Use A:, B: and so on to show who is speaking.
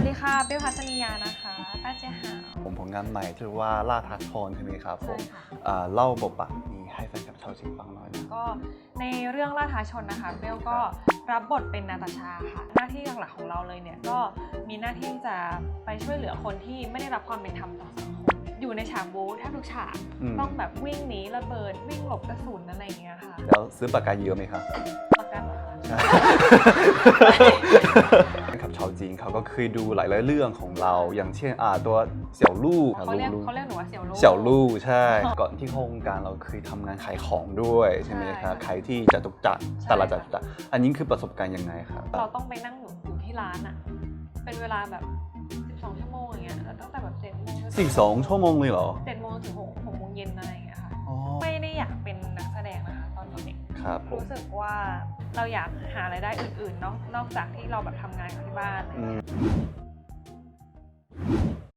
A: วัสดีค่ะเป้พัชนียานะคะป้าเจ๊หาว
B: ผมผลงานใหม่ชื่อว่าล่าทักทอนใช่ไหมครับผ
A: ใช่
B: ม
A: ค่ะ
B: อ่าเล่าบทบาทนี้ให้แฟนคลับชาวจีนฟังหน่อยนะ
A: ก็ในเรื่องล่าท้าชนนะคะเบลก็รับบทเป็นนาตาชาค่ะ หน้าที่หลักๆของเราเลยเนี่ยก็มีหน้าที่จะไปช่วยเหลือคนที่ไม่ได้รับความเป็นธรรมต่อสังคมอยู่ในฉากบู๊แทบทุกฉาก
B: อืม
A: ต้องแบบวิ่งหนีระเบิดวิ่งหลบกระสุนอะไรอย่างเงี้ยค่ะ
B: แล้วซื้อปากกาเยอะไหมครับ
A: ประกันเหรอคะ
B: ใช่ เขาก็เคยดูหลายๆเรื่องของเรา อย่างเช่นอ่าตัวเสี่ยวลู่
A: เขาเรียก
B: ลู่
A: เขาเรียกหนูว่าเสี่ยวลูก
B: เสี่ยวลู่ใช่ ก่อนที่เข้าวงการเราเคยทำงานขายของด้วยใช่ไหมครับ
A: ใช่
B: ขายที่จตุจักร
A: ใช่
B: ตลาดจตุจักรอันนี้คือประสบการณ์ยังไงครับ
A: เราต้องไปนั่งอยู่อยู่ที่ร้านอะเป็นเวลาแบบ12ชั่วโมงอย่างเงี้ยแล้วตั้งแต่แบบ7โมง
B: สิบสองชั่วโมงเลยเหรอ
A: เจ็ดโมงถึงหกหกโมงเย็นอะไรอย่างเงี้ยค่ะ
B: อ๋อ
A: ไม่ได้อยาก
B: ครับผม
A: รู้สึกว่าเราอยากหารายได้อื่นๆนอกนอกจากที่เราแบบทำงานกับที่บ้านอะไร
B: อื
A: เงี้ย
B: ม